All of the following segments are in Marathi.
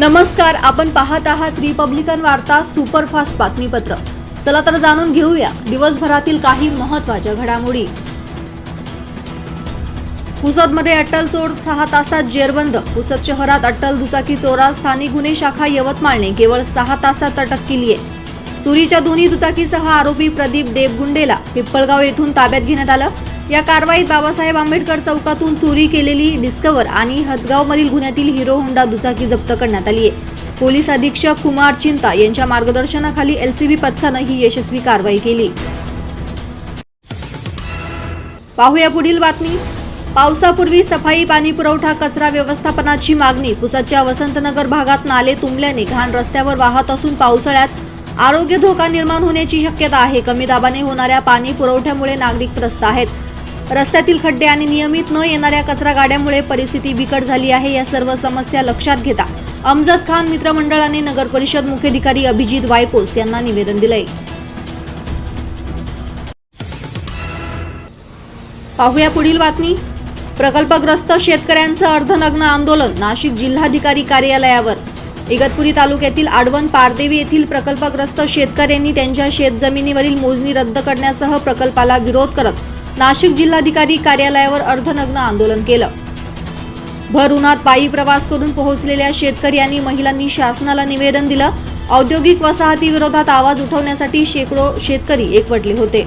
नमस्कार आपण पाहत आहात रिपब्लिकन वार्ता सुपरफास्ट बातमीपत्र. चला तर जाणून घेऊया दिवसभरातील काही महत्त्वाच्या घडामोडी. पुसदमध्ये अट्टल चोर सहा तासात जेरबंद. पुसद शहरात अट्टल दुचाकी चोरा स्थानिक गुन्हे शाखा यवतमाळने केवळ सहा तासात अटक केली आहे. चोरीच्या दोन्ही दुचाकीसह आरोपी प्रदीप देवगुंडेला पिप्पळगाव येथून ताब्यात घेण्यात आलं. या कारवाईत बाबासाहेब आंबेडकर चौकातून चोरी केलेली डिस्कवर आणि हदगावमधील गुन्ह्यातील हिरो होंडा दुचाकी जप्त करण्यात आली आहे. पोलीस अधीक्षक कुमार चिंता यांच्या मार्गदर्शनाखाली एलसीबी पथकानं ही यशस्वी कारवाई केली. पाहूया पुढील बातमी. पावसापूर्वी सफाई पाणी पुरवठा कचरा व्यवस्थापनाची मागणी. पुसदच्या वसंतनगर भागात नाले तुंबल्याने घाण रस्त्यावर वाहत असून पावसाळ्यात आरोग्य धोका निर्माण होण्याची शक्यता आहे. कमी दाबाने होणाऱ्या पाणी पुरवठ्यामुळे नागरिक त्रस्त आहेत. रस्त्यातील खड्डे आणि नियमित न येणाऱ्या कचरा गाड्यामुळे परिस्थिती बिकट झाली आहे. या सर्व समस्या लक्षात घेता अमजद खान मित्रमंडळाने नगर परिषद मुख्याधिकारी अभिजित वायकोस यांना निवेदन दिलंय. पाहूया पुढील बातमी. प्रकल्पग्रस्त शेतकऱ्यांचं अर्धनग्न आंदोलन नाशिक जिल्हाधिकारी कार्यालयावर. इगतपुरी तालुक्यातील आडवण पारदेवी येथील प्रकल्पग्रस्त शेतकऱ्यांनी त्यांच्या शेतजमिनीवरील मोजणी रद्द करण्यासह प्रकल्पाला विरोध करत नाशिक जिल्हाधिकारी कार्यालयावर अर्धनग्न आंदोलन केलं. भर उन्हात पायी प्रवास करून पोहोचलेल्या शेतकरी आणि महिलांनी शासनाला निवेदन दिलं. औद्योगिक वसाहतीविरोधात आवाज उठवण्यासाठी शेकडो शेतकरी एकवटले होते.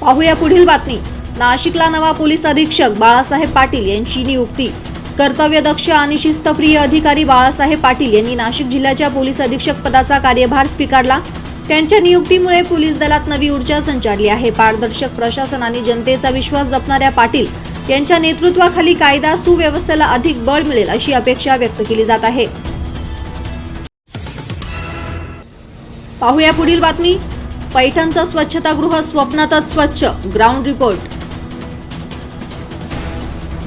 पाहूया पुढील बातमी. नाशिकला नवा पोलीस अधीक्षक बाळासाहेब पाटील यांची नियुक्ती. कर्तव्यदक्ष आणि शिस्तप्रिय अधिकारी बाळासाहेब पाटील यांनी नाशिक जिल्ह्याच्या पोलीस अधीक्षक पदाचा कार्यभार स्वीकारला. त्यांच्या नियुक्तीमुळे पोलीस दलात नवी ऊर्जा संचारली आहे. पारदर्शक प्रशासन आणि जनतेचा विश्वास जपणाऱ्या पाटील यांच्या नेतृत्वाखाली कायदा सुव्यवस्थेला अधिक बळ मिळेल अशी अपेक्षा व्यक्त केली जात आहे. पाहूया पुढील बातमी. पैठणचं स्वच्छतागृह स्वप्नातच स्वच्छ ग्राउंड रिपोर्ट.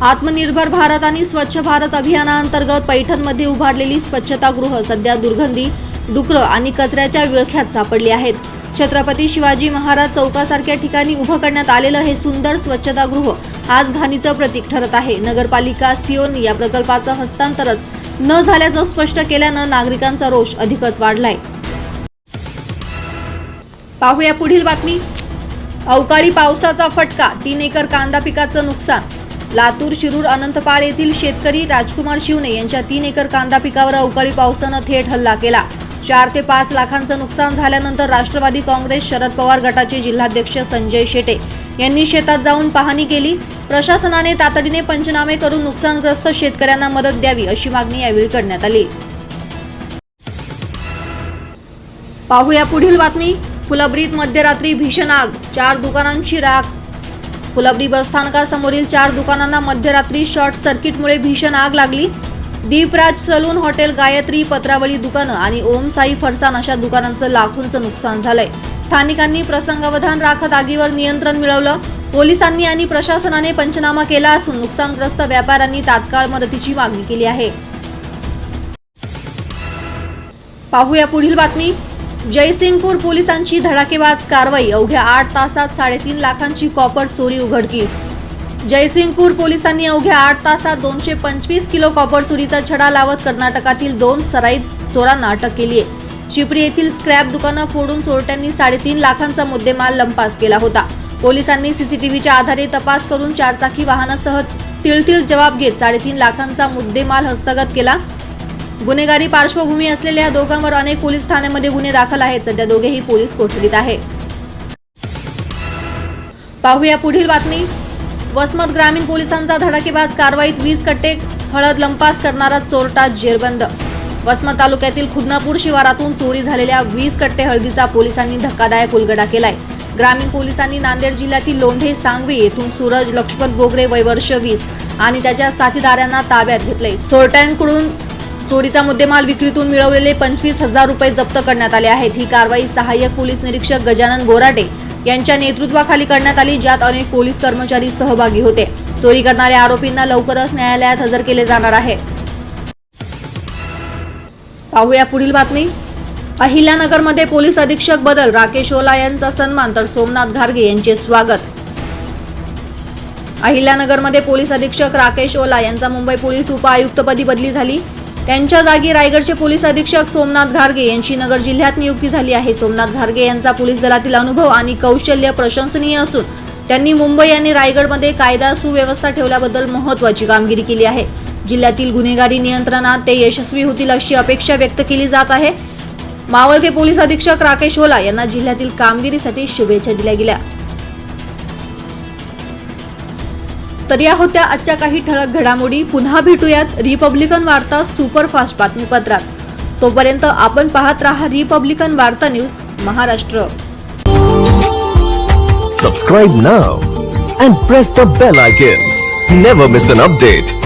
आत्मनिर्भर भारत आणि स्वच्छ भारत अभियानाअंतर्गत पैठणमध्ये उभारलेली स्वच्छतागृह सध्या दुर्गंधी डुकरं आणि कचऱ्याच्या विळख्यात सापडली आहेत. छत्रपती शिवाजी महाराज चौकासारख्या ठिकाणी उभं करण्यात आलेलं हे सुंदर स्वच्छतागृह आज घाणीचं प्रतीक ठरत आहे. नगरपालिका सिओनी या प्रकल्पाचं हस्तांतरच न झाल्याचं स्पष्ट केल्यानं नागरिकांचा रोष अधिकच वाढलाय. पाहूया पुढील बातमी. अवकाळी पावसाचा फटका तीन एकर कांदा पिकाचं नुकसान. लातूर शिरूर अनंतपाळ येथील शेतकरी राजकुमार शिवणे यांच्या तीन एकर कांदा पिकावर अवकाळी पावसानं थेट हल्ला केला. चार ते पाच लाखांचं नुकसान झाल्यानंतर राष्ट्रवादी काँग्रेस शरद पवार गटाचे जिल्हाध्यक्ष संजय शेटे यांनी शेतात जाऊन पाहणी केली. प्रशासनाने तातडीने पंचनामे करून नुकसानग्रस्त शेतकऱ्यांना मदत द्यावी अशी मागणी यावेळी करण्यात आली. पाहूया पुढील बातमी. फुलब्रीत मध्यरात्री भीषण आग चार दुकानांची राख. फुलब्री बसस्थानकासमोरील चार दुकानांना मध्यरात्री शॉर्ट सर्किटमुळे भीषण आग लागली. दीपराज सलून हॉटेल गायत्री पत्रावळी दुकानं आणि ओम साई फरसान अशा दुकानांचं लाखोंचं नुकसान झालंय. स्थानिकांनी प्रसंगावधान राखत आगीवर नियंत्रण मिळवलं. पोलिसांनी आणि प्रशासनाने पंचनामा केला असून नुकसानग्रस्त व्यापाऱ्यांनी तात्काळ मदतीची मागणी केली आहे. पाहूया पुढील बातमी. जयसिंगपूर पोलिसांची धडाकेबाज कारवाई. अवघ्या आठ तासात साडेतीन लाखांची कॉपर चोरी उघडकीस. जयसिंगपूर पोलिसांनी अवघ्या आठ तासात दोनशे पंचवीस किलो कॉपर चोरीचा छडा लावत कर्नाटकातील दोन सराईत चोरांना अटक केली आहे. चिपरी येथील स्क्रॅप दुकानं फोडून चोरट्यांनी साडेतीन लाखांचा मुद्देमाल लंपास केला होता. पोलिसांनी सीसीटीव्हीच्या आधारे तपास करून चारचाकी वाहनासह तिळतिळ जबाब घेत साडेतीन लाखांचा मुद्देमाल हस्तगत केला. गुन्हेगारी पार्श्वभूमी असलेल्या या दोघांवर अनेक पोलीस ठाण्यामध्ये गुन्हे दाखल आहेत. सध्या दोघेही पोलीस कोठडीत आहे पाहूया पुढील बातमी. वसमत ग्रामीण पोलिसांचा धडाकेबाज कारवाईत वीज कट्टे हळद लंपास करणारा चोरटा जेरबंद. वसमत तालुक्यातील खुदनापूर शिवारातून चोरी झालेल्या वीज कट्टे हळदीचा पोलिसांनी धक्कादायक उलगडा केलाय. ग्रामीण पोलिसांनी नांदेड जिल्ह्यातील लोंढे सांगवी येथून सूरज लक्ष्मण बोगरे वैवर्ष वीस आणि त्याच्या साथीदारांना ताब्यात घेतले चोरट्यांकडून चोरीचा मुद्देमाल विक्रीतून मिळवलेले पंचवीस हजार रुपये जप्त करण्यात आले आहेत. ही कारवाई सहाय्यक पोलीस निरीक्षक गजानन गोराटे यांच्या नेतृत्वाखाली करण्यात आली ज्यात अनेक पोलीस कर्मचारी सहभागी होते. चोरी करणाऱ्या आरोपींना लवकरच न्यायालयात हजर केले जाणार आहे. पाहूया पुढील बातमी. अहिल्यानगरमध्ये पोलीस अधीक्षक बदल राकेश ओला यांचा सन्मान तर सोमनाथ घारगे यांचे स्वागत. अहिल्यानगरमध्ये पोलीस अधीक्षक राकेश ओला यांचा मुंबई पोलीस उपआयुक्तपदी बदली झाली. त्यांच्या जागी रायगडचे पोलीस अधीक्षक सोमनाथ घारगे यांची नगर जिल्ह्यात नियुक्ती झाली आहे. सोमनाथ घारगे यांचा पोलीस दलातील अनुभव आणि कौशल्य प्रशंसनीय असून त्यांनी मुंबई आणि रायगडमध्ये कायदा सुव्यवस्था ठेवल्याबद्दल महत्त्वाची कामगिरी केली आहे. जिल्ह्यातील गुन्हेगारी नियंत्रणात ते यशस्वी होतील अशी अपेक्षा व्यक्त केली जात आहे. मावळते पोलीस अधीक्षक राकेश ओला यांना जिल्ह्यातील कामगिरीसाठी शुभेच्छा दिल्या गेल्या. तर या होत्या आजच्या काही ठळक घडामोडी. पुन्हा भेटूयात रिपब्लिकन वार्ता सुपरफास्ट बातमीपत्रात. तोपर्यंत आपण पाहत राहा Republican Varta news Maharashtra. Subscribe now and press the bell icon never miss an update